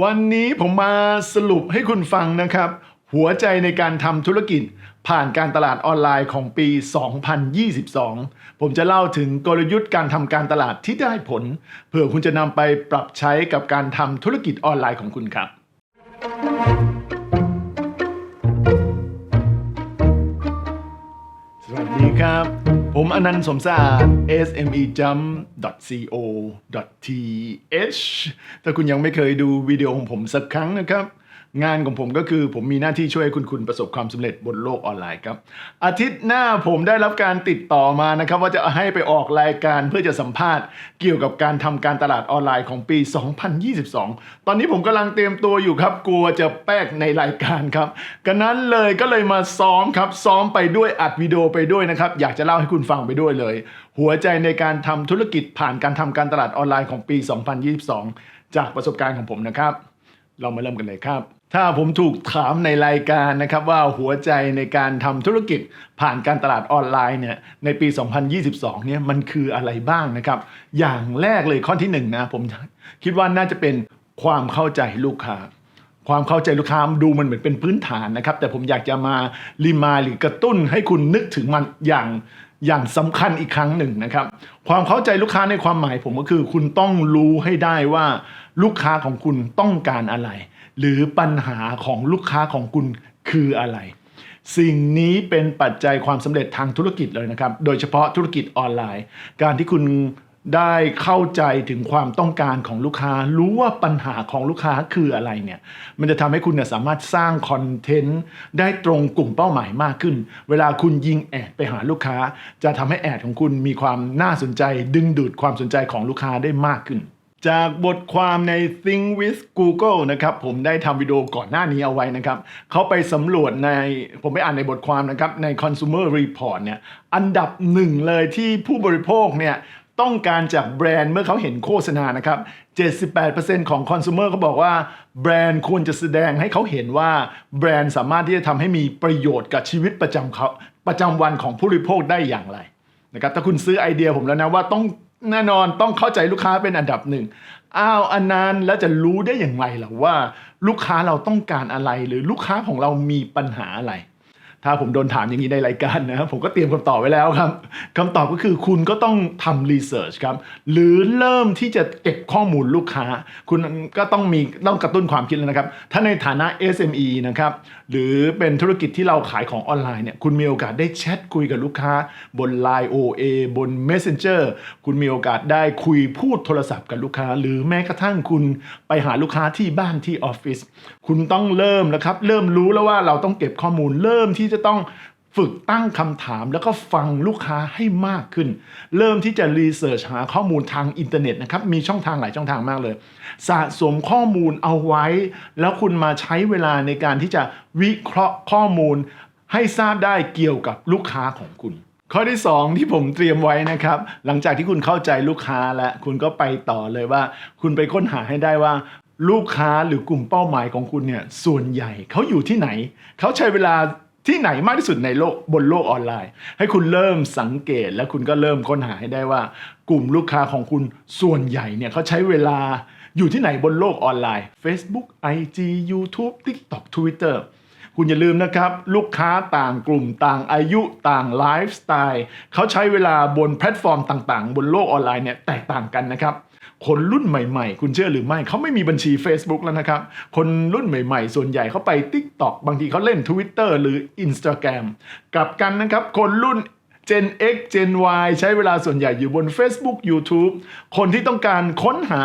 วันนี้ผมมาสรุปให้คุณฟังนะครับ หัวใจในการทำธุรกิจผ่านการตลาดออนไลน์ของปี 2022 ผมจะเล่าถึงกลยุทธ์การทำการตลาดที่ได้ผลเพื่อคุณจะนำไปปรับใช้กับการทำธุรกิจออนไลน์ของคุณครับ ผมอนันต์สมสาด smejump.co.th ถ้าคุณยังไม่เคยดูวิดีโอของผมสักครั้งนะครับ งานของผมก็คือผมมีหน้าที่ช่วยคุณคุณประสบความสำเร็จบนโลกออนไลน์ครับ อาทิตย์หน้าผมได้รับการติดต่อมานะครับ ว่าจะให้ไปออกรายการเพื่อจะสัมภาษณ์ เกี่ยวกับการทำการตลาดออนไลน์ของปี 2022 ตอนนี้ผมกำลังเตรียมตัวอยู่ครับ กลัวจะแป๊กในรายการครับกันนั้นเลยก็เลยมาซ้อมครับ ซ้อมไปด้วยอัดวิดีโอไปด้วยนะครับ อยากจะเล่าให้คุณฟังไปด้วยเลย หัวใจในการทำธุรกิจผ่านการทำการตลาดออนไลน์ของปี 2022 จากประสบการณ์ของผมนะครับ เรามาเริ่มกันเลยครับ ถ้าผมถูกถามในรายการนะครับว่าหัวใจในการทำธุรกิจผ่านการตลาดออนไลน์เนี่ยในปี 2022 เนี่ยมันคืออะไรบ้างนะครับ อย่างแรกเลยข้อที่หนึ่งนะผมคิดว่าน่าจะเป็นความเข้าใจลูกค้า ความเข้าใจลูกค้าดูมันเหมือนเป็นพื้นฐานนะครับ แต่ผมอยากจะมารีมาหรือกระตุ้นให้คุณนึกถึงมันอย่างอย่างสำคัญอีกครั้งหนึ่งนะครับ ความเข้าใจลูกค้าในความหมายผมก็คือ คุณต้องรู้ให้ได้ว่า ลูกค้าของคุณต้องการอะไร หรือปัญหาของลูกค้าของคุณคืออะไร สิ่งนี้เป็นปัจจัยความสำเร็จทางธุรกิจเลยนะครับ โดยเฉพาะธุรกิจออนไลน์ การที่คุณได้เข้าใจถึงความต้องการของลูกค้า รู้ว่าปัญหาของลูกค้าคืออะไรเนี่ย มันจะทำให้คุณเนี่ยสามารถสร้างคอนเทนต์ได้ตรงกลุ่มเป้าหมายมากขึ้น เวลาคุณยิงแอดไปหาลูกค้า จะทำให้แอดของคุณมีความน่าสนใจ ดึงดูดความสนใจของลูกค้าได้มากขึ้น จากบทความใน Think with Google นะครับผมได้ทำวิดีโอก่อนหน้านี้เอาไว้นะครับเขาไปสำรวจในผมไปอ่านในบทความนะครับใน Consumer Report เนี่ยอันดับหนึ่งเลยที่ผู้บริโภคเนี่ยต้องการจากแบรนด์เมื่อเขาเห็นโฆษณานะครับ 78%ของคอน sumer เขาบอกว่าแบรนด์ควรจะแสดงให้เขาเห็นว่าแบรนด์สามารถที่จะทำให้มีประโยชน์กับชีวิตประจำเขาประจำวันของผู้บริโภคได้อย่างไรนะครับถ้าคุณซื้อไอเดียผมแล้วนะว่าต้อง แน่นอนต้องเข้าใจลูกค้าเป็นอันดับหนึ่งอ้าวอันนั้นแล้วจะรู้ได้อย่างไรล่ะว่า ลูกค้าเราต้องการอะไรหรือลูกค้าของเรามีปัญหาอะไร ถ้าผมโดนถามอย่างนี้ในรายการนะครับผมก็เตรียมคำตอบไว้แล้วครับคำตอบก็คือคุณก็ต้องทำรีเสิร์ชครับ หรือเริ่มที่จะเก็บข้อมูลลูกค้า คุณก็ต้องมีต้องกระตุ้นความคิดแล้วนะครับ ถ้าในฐานะ SME นะครับหรือเป็นธุรกิจที่เราขายของออนไลน์เนี่ยคุณมีโอกาสได้แชทคุยกับลูกค้า บน Line OA บน Messenger คุณมีโอกาสได้คุยพูดโทรศัพท์กับลูกค้า หรือแม้กระทั่งคุณไปหาลูกค้าที่บ้านที่ออฟฟิศคุณต้องเริ่มแล้วครับเริ่มรู้แล้วว่าเราต้องเก็บข้อมูลเริ่มที่จะต้องฝึกตั้งคำถามแล้วก็ฟังลูกค้าให้มากขึ้น เริ่มที่จะรีเสิร์ชหาข้อมูลทางอินเทอร์เน็ตนะครับ มีช่องทางหลายช่องทางมากเลย สะสมข้อมูลเอาไว้ แล้วคุณมาใช้เวลาในการที่จะวิเคราะห์ข้อมูล ให้ทราบได้เกี่ยวกับลูกค้าของคุณ ข้อที่ 2 ที่ผมเตรียมไว้นะครับ หลังจากที่คุณเข้าใจลูกค้าแล้ว คุณก็ไปต่อเลยว่า คุณไปค้นหาให้ได้ว่าลูกค้าหรือกลุ่มเป้าหมายของคุณเนี่ยส่วนใหญ่เขาอยู่ที่ไหน เขาใช้เวลา ที่ไหนมากที่สุดในโลกบนโลกออนไลน์ ให้คุณเริ่มสังเกตและคุณก็เริ่มค้นหาให้ได้ว่า กลุ่มลูกค้าของคุณส่วนใหญ่เนี่ยเขาใช้เวลาอยู่ที่ไหนบนโลกออนไลน์ Facebook IG YouTube TikTok Twitter คุณอย่าลืมนะครับ ลูกค้าต่างกลุ่มต่างอายุต่างไลฟ์สไตล์เขาใช้เวลาบนแพลตฟอร์มต่างๆ บนโลกออนไลน์เนี่ยแตกต่างกันนะครับ คนรุ่นใหม่ๆ คุณเชื่อหรือไม่เขาไม่มีบัญชี Facebook แล้วนะครับ คนรุ่นใหม่ๆ ส่วนใหญ่เขาไป TikTok บางทีเขาเล่น Twitter หรือ Instagram กลับกันนะครับ คนรุ่น Gen X Gen Y ใช้เวลาส่วนใหญ่อยู่บน Facebook YouTube คนที่ต้องการค้นหา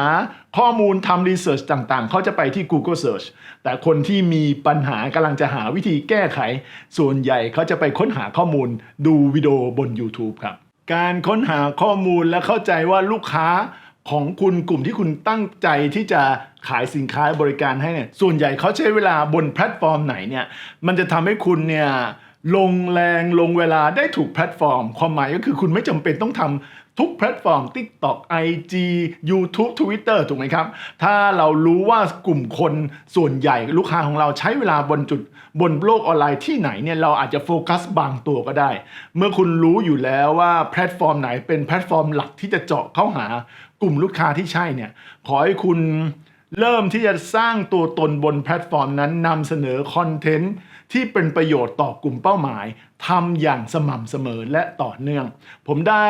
ข้อมูลทำรีเสิร์ชต่างๆ เขาจะไปที่ Google Search แต่คนที่มีปัญหากำลังจะหาวิธีแก้ไข ส่วนใหญ่เขาจะไปค้นหาข้อมูลดูวิดีโอบน YouTube ครับ การค้นหาข้อมูลและเข้าใจว่าลูกค้า ของคุณกลุ่มที่คุณตั้งใจที่จะขายสินค้าบริการให้เนี่ยส่วนใหญ่เขาใช้เวลาบนแพลตฟอร์มไหนเนี่ยมันจะทำให้คุณเนี่ยลงแรงลงเวลาได้ถูกแพลตฟอร์ม ความหมายก็คือคุณไม่จำเป็นต้องทำ ทุกแพลตฟอร์ม TikTok IG YouTube Twitter ถูกไหมครับ ถ้าเรารู้ว่ากลุ่มคนส่วนใหญ่ลูกค้าของเราใช้เวลาบนจุดบนโลกออนไลน์ที่ไหนเนี่ยเราอาจจะโฟกัสบางตัวก็ได้ เมื่อคุณรู้อยู่แล้วว่าแพลตฟอร์มไหนเป็นแพลตฟอร์มหลักที่จะเจาะเข้าหากลุ่มลูกค้าที่ใช่เนี่ยขอให้คุณเริ่มที่จะสร้างตัวตนบนแพลตฟอร์มนั้นนำเสนอคอนเทนต์ที่เป็นประโยชน์ต่อกลุ่มเป้าหมายทำอย่างสม่ำเสมอและต่อเนื่อง ผมได้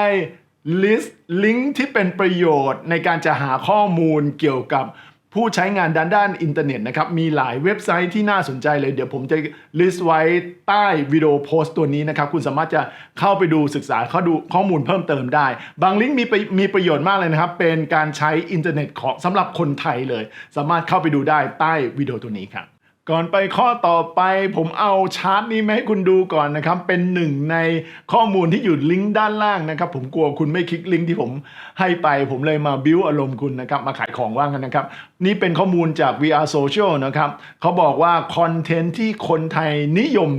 ลิสต์ลิงก์ที่เป็นประโยชน์ในการจะหาข้อมูลเกี่ยวกับผู้ใช้งานด้านด้านอินเทอร์เน็ตนะครับมีหลายเว็บไซต์ที่น่าสนใจเลย เดี๋ยวผมจะลิสต์ไว้ใต้วิดีโอโพสต์ตัวนี้นะครับคุณสามารถจะเข้าไปดูศึกษาเข้าดูข้อมูลเพิ่มเติมได้ บางลิงก์มีปมีประโยชน์มากเลยนะครับ เป็นการใช้อินเทอร์เน็ตของสำหรับคนไทยเลย สามารถเข้าไปดูได้ใต้วิดีโอตัวนี้ครับ ก่อนไปข้อต่อไปผมเอาชาร์ตนี้มาให้คุณดูก่อนนะครับ เป็นหนึ่งในข้อมูลที่อยู่ลิงก์ด้านล่างนะครับ ผมกลัวคุณไม่คลิกลิงก์ที่ผมให้ไป ผมเลยมาบิ้วอารมณ์คุณนะครับ มาขายของว่างกันนะครับ นี่เป็นข้อมูลจาก VR Social นะครับเขาบอกว่าคอนเทนต์ที่คนไทยนิยม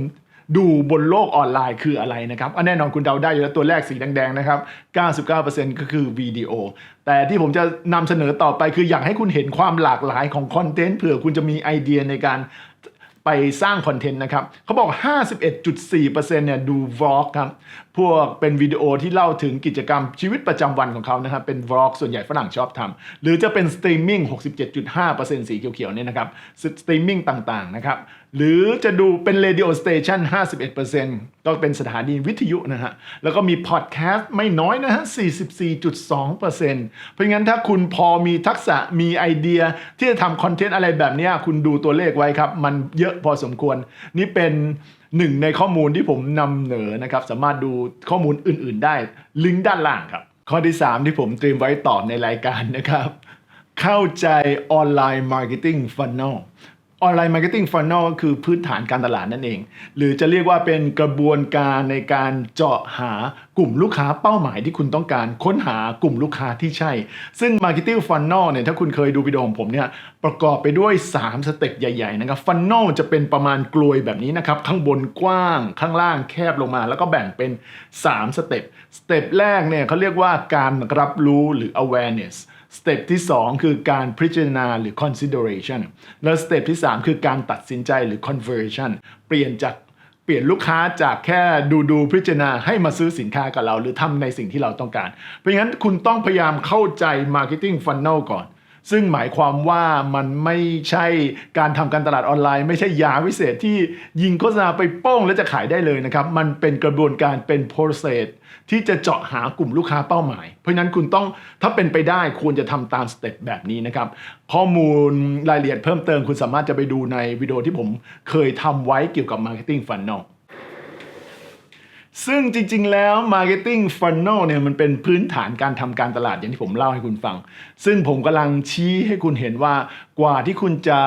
ดูบนโลกออนไลน์คืออะไรนะครับอันแน่นอนคุณเดาได้อยู่แล้วตัวแรกสีแดงๆนะครับ 99%ก็คือวิดีโอ แต่ที่ผมจะนำเสนอต่อไปคืออยากให้คุณเห็นความหลากหลายของคอนเทนต์เผื่อคุณจะมีไอเดียในการไปสร้างคอนเทนต์นะครับเขาบอก 51.4%เนี่ยดูวอล์กครับพวกเป็นวิดีโอที่เล่าถึงกิจกรรมชีวิตประจำวันของเขานะครับเป็นวอล์กส่วนใหญ่ฝรั่งชอบทำหรือจะเป็นสตรีมมิ่ง 67.5%สีเขียวๆเนี่ยนะครับสตรีมมิ่งต่างๆนะครับ หรือจะดูเป็น Radio Station 51%ก็เป็นสถานีวิทยุนะฮะ แล้วก็มีพอดแคสต์ไม่น้อยนะฮะ 44.2%เพราะงั้นถ้าคุณพอมีทักษะมีไอเดียที่จะทำคอนเทนต์อะไรแบบนี้คุณดูตัวเลขไว้ครับ มันเยอะพอสมควร นี่เป็นหนึ่งในข้อมูลที่ผมนำเหนอนะครับ สามารถดูข้อมูลอื่น ๆ ได้ ลิงก์ด้านล่างครับ ข้อที่ 3 ที่ผมเตรียมไว้ตอบในรายการนะครับ เข้าใจออนไลน์มาร์เก็ตติ้งฟัน n ล ออนไลน์มาร์เก็ตติ้งฟัน n ลก็คือพื้นฐานการตลาดนั่นเอง หรือจะเรียกว่าเป็นกระบวนการในการเจาะหากลุ่มลูกค้าเป้าหมายที่คุณต้องการค้นหากลุ่มลูกค้าที่ใช่ ซึ่ง Marketing Funnel เนี่ยถ้าคุณเคยดูวิดีโอของผมเนี่ยประกอบไปด้วย 3 สเต็ปใหญ่ๆนะครับ Funnel จะเป็นประมาณกลวยแบบนี้นะครับ ข้างบนกว้างข้างล่างแคบลงมา แล้วก็แบ่งเป็น 3 สเต็ปสเต็ปแรกเนี่ยเขาเรียกว่าการรับรู้หรือ awareness สเต็ปที่ 2 คือการพิจารณาหรือ consideration แล้วสเต็ปที่ 3 คือการตัดสินใจหรือ conversion เปลี่ยนจากเปลี่ยนลูกค้าจากแค่ดูดูพิจารณาให้มาซื้อสินค้ากับเรา หรือทำในสิ่งที่เราต้องการ เพราะงั้นคุณต้องพยายามเข้าใจ marketing funnel ก่อน ซึ่งหมายความว่ามันไม่ใช่การทำการตลาดออนไลน์ ไม่ใช่ยาวิเศษที่ยิงโฆษณาไปโป้งแล้วจะขายได้เลยนะครับ มันเป็นกระบวนการเป็น process ที่จะเจาะหากลุ่มลูกค้าเป้าหมาย เพราะฉะนั้นคุณต้องถ้าเป็นไปได้ควรจะทำตามสเต็ปแบบนี้นะครับ ข้อมูลรายละเอียดเพิ่มเติมคุณสามารถจะไปดูในวิดีโอที่ผมเคยทำไว้เกี่ยวกับ Marketing Funnel ซึ่งจริง ๆ แล้ว Marketing Funnel เนี่ยมันเป็นพื้นฐานการทำการตลาดอย่างที่ผมเล่าให้คุณฟัง ซึ่งผมกำลังชี้ให้คุณเห็นว่ากว่าที่คุณจะ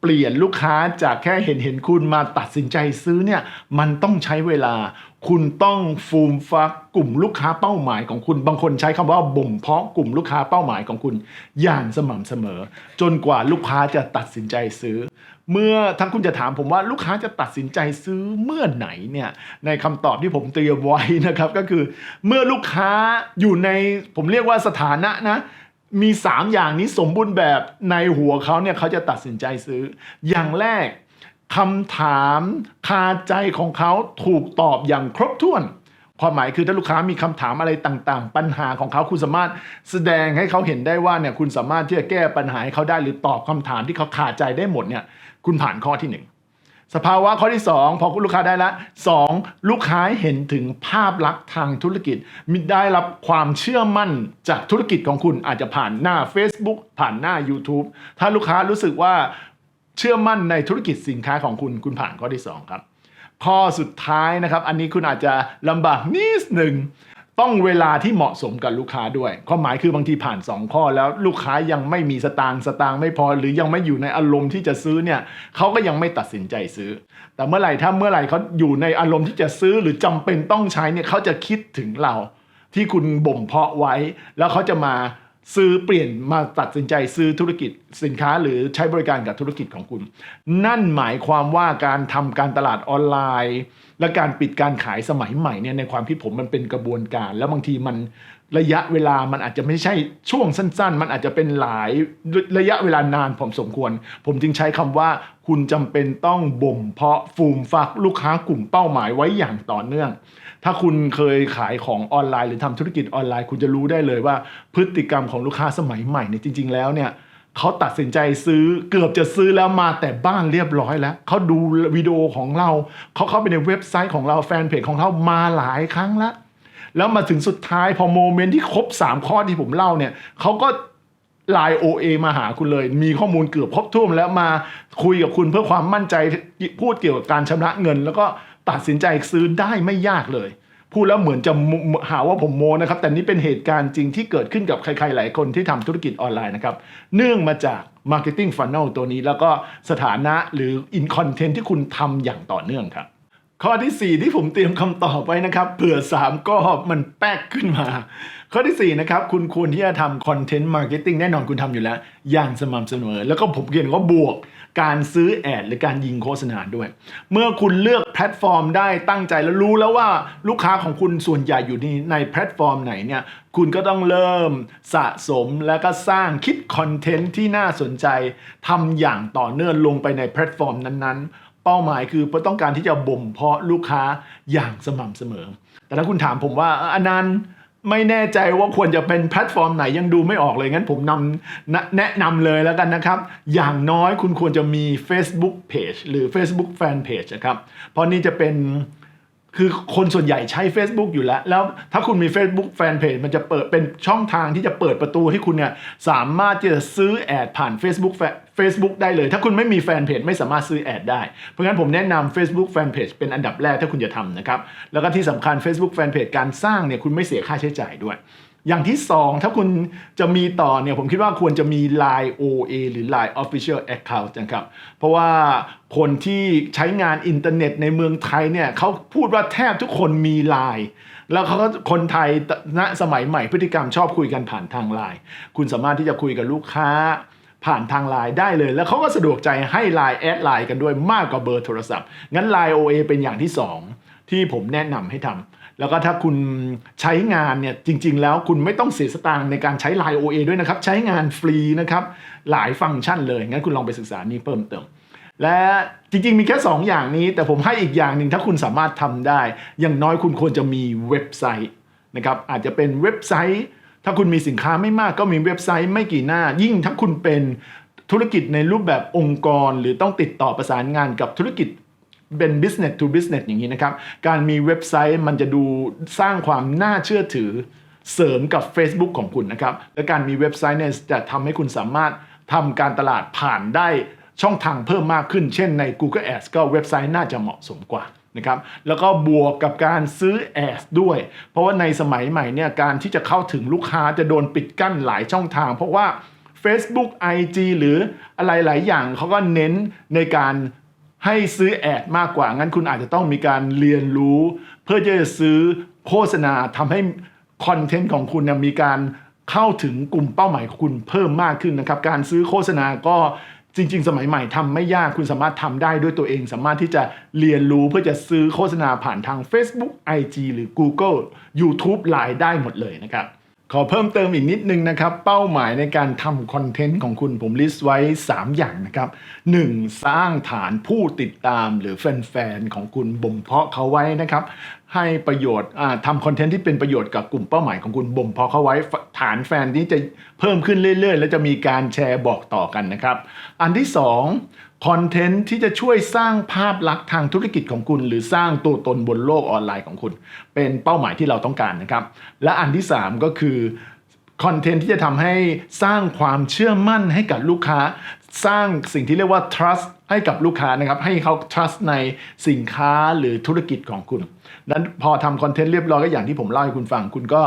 เปลี่ยนลูกค้าจากแค่เห็นเห็นคุณมาตัดสินใจซื้อเนี่ยมันต้องใช้เวลา คุณต้องฟูมฟักกลุ่มลูกค้าเป้าหมายของคุณ บางคนใช้คำว่าบ่มเพาะกลุ่มลูกค้าเป้าหมายของคุณ อย่างสม่ำเสมอ จนกว่าลูกค้าจะตัดสินใจซื้อ เมื่อทั้งคุณจะถามผมว่าลูกค้าจะตัดสินใจซื้อเมื่อไหนเนี่ยในคำตอบที่ผมเตรียมไว้นะครับก็คือ เมื่อลูกค้าอยู่ในผมเรียกว่าสถานะนะมี 3 อย่างนี้สมบูรณ์แบบในหัวเขาเนี่ยเขาจะตัดสินใจซื้อ อย่างแรกคำถามคาใจของเขาถูกตอบอย่างครบถ้วน ความหมายคือถ้าลูกค้ามีคำถามอะไรต่างๆ ปัญหาของเขาคุณสามารถแสดงให้เขาเห็นได้ว่าเนี่ยคุณสามารถที่จะแก้ปัญหาให้เขาได้หรือตอบคำถามที่เขาขาดใจได้หมดเนี่ย คุณผ่านข้อที่หนึ่งสภาวะข้อที่ 2 พอคุณลูกค้าได้ละ 2 ลูกค้าเห็นถึงภาพลักษณ์ทางธุรกิจมิได้รับความเชื่อมั่นจากธุรกิจของคุณอาจจะผ่านหน้า Facebook ผ่านหน้า YouTube ถ้าลูกค้ารู้สึกว่าเชื่อมั่นในธุรกิจสินค้าของคุณคุณผ่านข้อที่ 2 ครับข้อสุดท้ายนะครับ อันนี้คุณอาจจะลำบากนิดหนึ่ง ต้องเวลาที่เหมาะสมกับลูกค้าด้วยความหมายคือบางทีผ่าน 2 ข้อแล้วลูกค้ายังไม่มีสตางค์สตางค์ไม่พอ หรือยังไม่อยู่ในอารมณ์ที่จะซื้อเนี่ยเขาก็ยังไม่ตัดสินใจซื้อ แต่เมื่อไหร่ถ้าเมื่อไหร่เขาอยู่ในอารมณ์ที่จะซื้อหรือจำเป็นต้องใช้เนี่ยเขาจะคิดถึงเราที่คุณบ่มเพาะไว้ แล้วเขาจะมา ซื้อเปลี่ยนมาตัดสินใจซื้อธุรกิจสินค้าหรือใช้บริการกับธุรกิจของคุณ นั่นหมายความว่าการทำการตลาดออนไลน์ และการปิดการขายสมัยใหม่เนี่ยในความคิดผมมันเป็นกระบวนการ แล้วบางทีมันระยะเวลามันอาจจะไม่ใช่ช่วงสั้น ๆ มันอาจจะเป็นหลายระยะเวลานานผมสมควร ผมจึงใช้คำว่าคุณจำเป็นต้องบ่มเพาะฟูมฟักลูกค้ากลุ่มเป้าหมายไว้อย่างต่อเนื่อง ถ้าคุณเคยขายของออนไลน์หรือทำธุรกิจออนไลน์ คุณจะรู้ได้เลยว่าพฤติกรรมของลูกค้าสมัยใหม่เนี่ยจริง ๆ แล้วเนี่ยเขาตัดสินใจซื้อเกือบจะซื้อแล้วมาแต่บ้านเรียบร้อยแล้ว เขาดูวิดีโอของเรา เขาเข้าไปในเว็บไซต์ของเราแฟนเพจของเรามาหลายครั้งแล้ว แล้วมาถึงสุดท้ายพอโมเมนต์ที่ครบ 3 ข้อที่ผมเล่าเนี่ยเขาก็ไลน์ OA มาหาคุณเลย มีข้อมูลเกือบครบถ้วนแล้วมาคุยกับคุณเพื่อความมั่นใจพูดเกี่ยวกับการชำระเงิน แล้วก็ ตัดสินใจซื้อได้ไม่ยากเลย พูดแล้วเหมือนจะหาว่าผมโมนะครับ แต่นี่เป็นเหตุการณ์จริงที่เกิดขึ้นกับใครๆหลายคนที่ทำธุรกิจออนไลน์นะครับ เนื่องมาจาก Marketing Funnel ตัวนี้ แล้วก็สถานะหรือ In Content ที่คุณทำอย่างต่อเนื่องครับ ข้อที่ 4 ที่ผมเตรียมคำตอบไว้นะครับเผื่อ 3 ก็มันแป๊กขึ้นมา ข้อที่ 4 นะครับ คุณควรที่จะทำคอนเทนต์มาร์เก็ตติ้งแน่นอนคุณทำอยู่แล้ว อย่างสม่ำเสมอ แล้วก็ผมเขียนว่าบวก การซื้อแอดหรือการยิงโฆษณาด้วย เมื่อคุณเลือกแพลตฟอร์มได้ตั้งใจแล้วรู้แล้วว่าลูกค้าของคุณส่วนใหญ่อยู่ในในแพลตฟอร์มไหนเนี่ยคุณก็ต้องเริ่มสะสมแล้วก็สร้างคิดคอนเทนต์ที่น่าสนใจทำอย่างต่อเนื่องลงไปในแพลตฟอร์มนั้นๆ เป้าหมายคือต้องการที่จะบ่มเพาะลูกค้าอย่างสม่ำเสมอ แต่ถ้าคุณถามผมว่าอนันต์ไม่แน่ใจว่าควรจะเป็นแพลตฟอร์มไหนยังดูไม่ออกเลย งั้นผมนำนแนะนำเลยแล้วกันนะครับ อย่างน้อยคุณควรจะมี Facebook Page หรือ Facebook Fan Page นะครับ เพราะนี่จะเป็น คือคนส่วนใหญ่ใช้ Facebook อยู่แล้ว แล้วถ้าคุณมี Facebook Fanpage มันจะเปิดเป็นช่องทางที่จะเปิดประตูให้คุณเนี่ยสามารถที่จะซื้อแอดผ่าน Facebook Fa- Facebook ได้เลย ถ้าคุณไม่มีแฟนเพจไม่สามารถซื้อแอดได้ เพราะงั้นผมแนะนำ Facebook Fanpage เป็นอันดับแรกถ้าคุณจะทำนะครับ แล้วก็ที่สำคัญ Facebook Fanpage การสร้างเนี่ยคุณไม่เสียค่าใช้จ่ายด้วย อย่างที่ 2 ถ้าคุณจะมีต่อเนี่ยผมคิดว่าควรจะมี Line OA หรือ Line Official Account นะครับ เพราะว่าคนที่ใช้งานอินเทอร์เน็ตในเมืองไทยเนี่ยเขาพูดว่าแทบทุกคนมี Line แล้วเขาก็คนไทยณสมัยใหม่พฤติกรรมชอบคุยกันผ่านทางไลน์คุณสามารถที่จะคุยกับลูกค้าผ่านทางไลน์ได้เลย แล้วเขาก็สะดวกใจให้ไลน์แอดไลน์กันด้วยมากกว่าเบอร์โทรศัพท์ งั้น Line OA เป็นอย่างที่ 2 ที่ผมแนะนำให้ทำแล้วก็ถ้าคุณใช้งานเนี่ยจริง ๆ แล้วคุณไม่ต้องเสียสตางค์ในการใช้ Line OA ด้วยนะครับ ใช้งานฟรีนะครับ หลายฟังก์ชันเลยงั้นคุณลองไปศึกษานี้เพิ่มเติม และจริง ๆ มีแค่ 2 อย่างนี้ แต่ผมให้อีกอย่างหนึ่งถ้าคุณสามารถทำได้ อย่างน้อยคุณควรจะมีเว็บไซต์นะครับอาจจะเป็นเว็บไซต์ ถ้าคุณมีสินค้าไม่มากก็มีเว็บไซต์ไม่กี่หน้า ยิ่งถ้าคุณเป็นธุรกิจในรูปแบบองค์กร หรือต้องติดต่อประสานงานกับธุรกิจ เป็น business to business อย่างนี้นะครับ การมีเว็บไซต์มันจะดูสร้างความน่าเชื่อถือเสริมกับ Facebook ของคุณนะครับ และการมีเว็บไซต์เนี่ยจะทำให้คุณสามารถทำการตลาดผ่านได้ช่องทางเพิ่มมากขึ้น เช่นใน Google Ads ก็เว็บไซต์น่าจะเหมาะสมกว่านะครับแล้วก็บวกกับการซื้อ Ads ด้วย เพราะว่าในสมัยใหม่เนี่ยการที่จะเข้าถึงลูกค้าจะโดนปิดกั้นหลายช่องทาง เพราะว่า Facebook IG หรืออะไรหลายอย่างเขาก็เน้นในการ ให้ซื้อแอดมากกว่า งั้นคุณอาจจะต้องมีการเรียนรู้ เพื่อจะซื้อโฆษณาทำให้คอนเทนต์ของคุณเนี่ยมีการเข้าถึงกลุ่มเป้าหมายของคุณเพิ่มมากขึ้นนะครับ การซื้อโฆษณาก็จริง ๆ สมัยใหม่ทำไม่ยากคุณสามารถทำได้ด้วยตัวเอง สามารถที่จะเรียนรู้เพื่อจะซื้อโฆษณาผ่านทาง Facebook IG หรือ Google YouTube Line ได้หมดเลยนะครับ ขอเพิ่มเติมอีกนิดนึงนะครับ เป้าหมายในการทำคอนเทนต์ของคุณผมลิสต์ไว้ 3 อย่างนะครับ 1. สร้างฐานผู้ติดตามหรือแฟนๆ ของคุณบ่มเพาะเขาไว้นะครับ ให้ประโยชน์ทำคอนเทนต์ที่เป็นประโยชน์กับกลุ่มเป้าหมายของคุณบ่มเพาะเขาไว้ฐานแฟนนี้จะเพิ่มขึ้นเรื่อย ๆ และจะมีการแชร์บอกต่อกันนะครับ อันที่2คอนเทนต์ที่จะช่วยสร้างภาพลักษณ์ทางธุรกิจของคุณ หรือสร้างตัวตนบนโลกออนไลน์ของคุณ เป็นเป้าหมายที่เราต้องการนะครับ และอันที่ 3 ก็คือคอนเทนต์ที่จะทำให้สร้างความเชื่อมั่นให้กับลูกค้า สร้างสิ่งที่เรียกว่า trust ให้กับลูกค้านะครับ ให้เขา trust ในสินค้าหรือธุรกิจของคุณนั้นพอทำคอนเทนต์เรียบร้อยก็อย่างที่ผมเล่าให้คุณฟัง คุณก็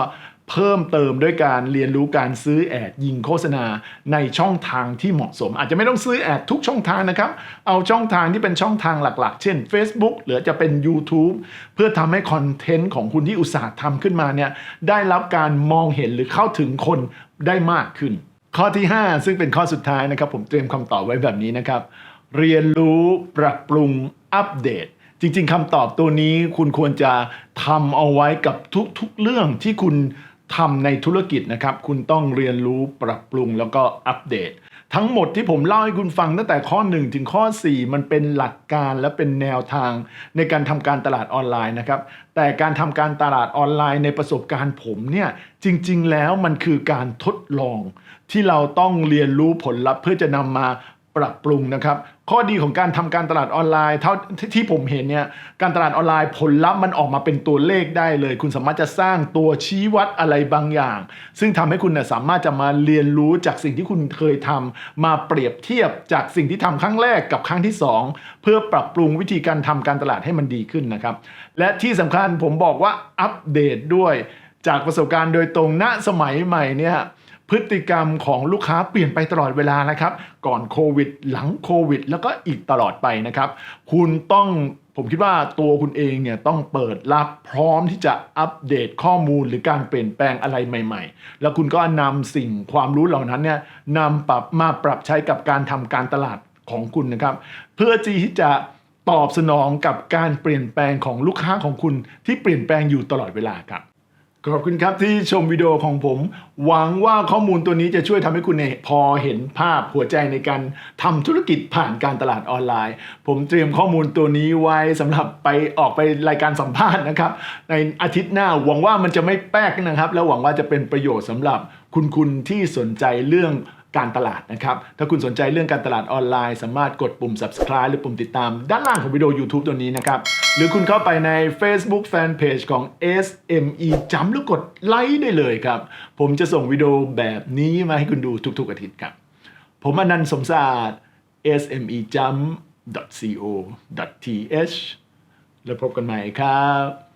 เพิ่มเติมด้วยการเรียนรู้การซื้อแอดยิงโฆษณาในช่องทางที่เหมาะสม อาจจะไม่ต้องซื้อแอดทุกช่องทางนะครับ เอาช่องทางที่เป็นช่องทางหลักๆ เช่น Facebook หรือจะเป็น YouTube เพื่อทำให้คอนเทนต์ของคุณที่อุตสาห์ทำขึ้นมาเนี่ยได้รับการมองเห็นหรือเข้าถึงคนได้มากขึ้น ข้อที่ 5 ซึ่งเป็นข้อสุดท้ายนะครับ ผมเตรียมคำตอบไว้แบบนี้นะครับ เรียนรู้ปรับปรุงอัปเดต จริง ๆคำตอบตัวนี้คุณควรจะทำเอาไว้กับทุกๆเรื่องที่คุณทำในธุรกิจนะครับ คุณต้องเรียนรู้ปรับปรุงแล้วก็อัปเดต ทั้งหมดที่ผมเล่าให้คุณฟังตั้งแต่ข้อ 1 ถึงข้อ 4 มันเป็นหลักการและเป็นแนวทางในการทำการตลาดออนไลน์นะครับ แต่การทำการตลาดออนไลน์ในประสบการณ์ผมเนี่ยจริง ๆ แล้วมันคือการทดลอง ที่เราต้องเรียนรู้ผลลัพธ์เพื่อจะนำมา ปรับปรุงนะครับ ข้อดีของการทำการตลาดออนไลน์เท่าที่ผมเห็นเนี่ยการตลาดออนไลน์ผลลัพธ์มันออกมาเป็นตัวเลขได้เลย คุณสามารถจะสร้างตัวชี้วัดอะไรบางอย่าง ซึ่งทำให้คุณนะสามารถจะมาเรียนรู้จากสิ่งที่คุณเคยทำมาเปรียบเทียบจากสิ่งที่ทำครั้งแรกกับครั้งที่สองเพื่อปรับปรุงวิธีการทำการตลาดให้มันดีขึ้นนะครับ และที่สำคัญผมบอกว่าอัปเดตด้วยจากประสบการณ์โดยตรงณสมัยใหม่เนี่ย พฤติกรรมของลูกค้าเปลี่ยนไปตลอดเวลานะครับ ก่อนโควิด หลังโควิด แล้วก็อีกตลอดไปนะครับ คุณต้องผมคิดว่าตัวคุณเองเนี่ยต้องเปิดรับพร้อมที่จะอัปเดตข้อมูลหรือการเปลี่ยนแปลงอะไรใหม่ ๆ แล้วคุณก็นำสิ่งความรู้เหล่านั้นเนี่ยนำปรับมาปรับใช้กับการทำการตลาดของคุณนะครับ เพื่อที่จะตอบสนองกับการเปลี่ยนแปลงของลูกค้าของคุณที่เปลี่ยนแปลงอยู่ตลอดเวลาครับ ขอบคุณครับที่ชมวิดีโอของผม หวังว่าข้อมูลตัวนี้จะช่วยทำให้คุณเนพอเห็นภาพหัวใจในการทำธุรกิจผ่านการตลาดออนไลน์ ผมเตรียมข้อมูลตัวนี้ไว้สำหรับไปออกไปรายการสัมภาษณ์นะครับ ในอาทิตย์หน้าหวังว่ามันจะไม่แป๊กนะครับ แล้วหวังว่าจะเป็นประโยชน์สำหรับคุณคุณที่สนใจเรื่อง การตลาดนะครับ ถ้าคุณสนใจเรื่องการตลาดออนไลน์ สามารถกดปุ่ม subscribe หรือปุ่มติดตาม ด้านล่างของวิดีโอ YouTube ตัวนี้นะครับ หรือคุณเข้าไปใน Facebook Fanpage ของ SME จำแล้วกดไลค์ได้เลยครับ ผมจะส่งวิดีโอแบบนี้มาให้คุณดูทุกๆอาทิตย์ครับ ผมอนันต์สมศาสตร์ sme jump co th แล้วพบกันใหม่ครับ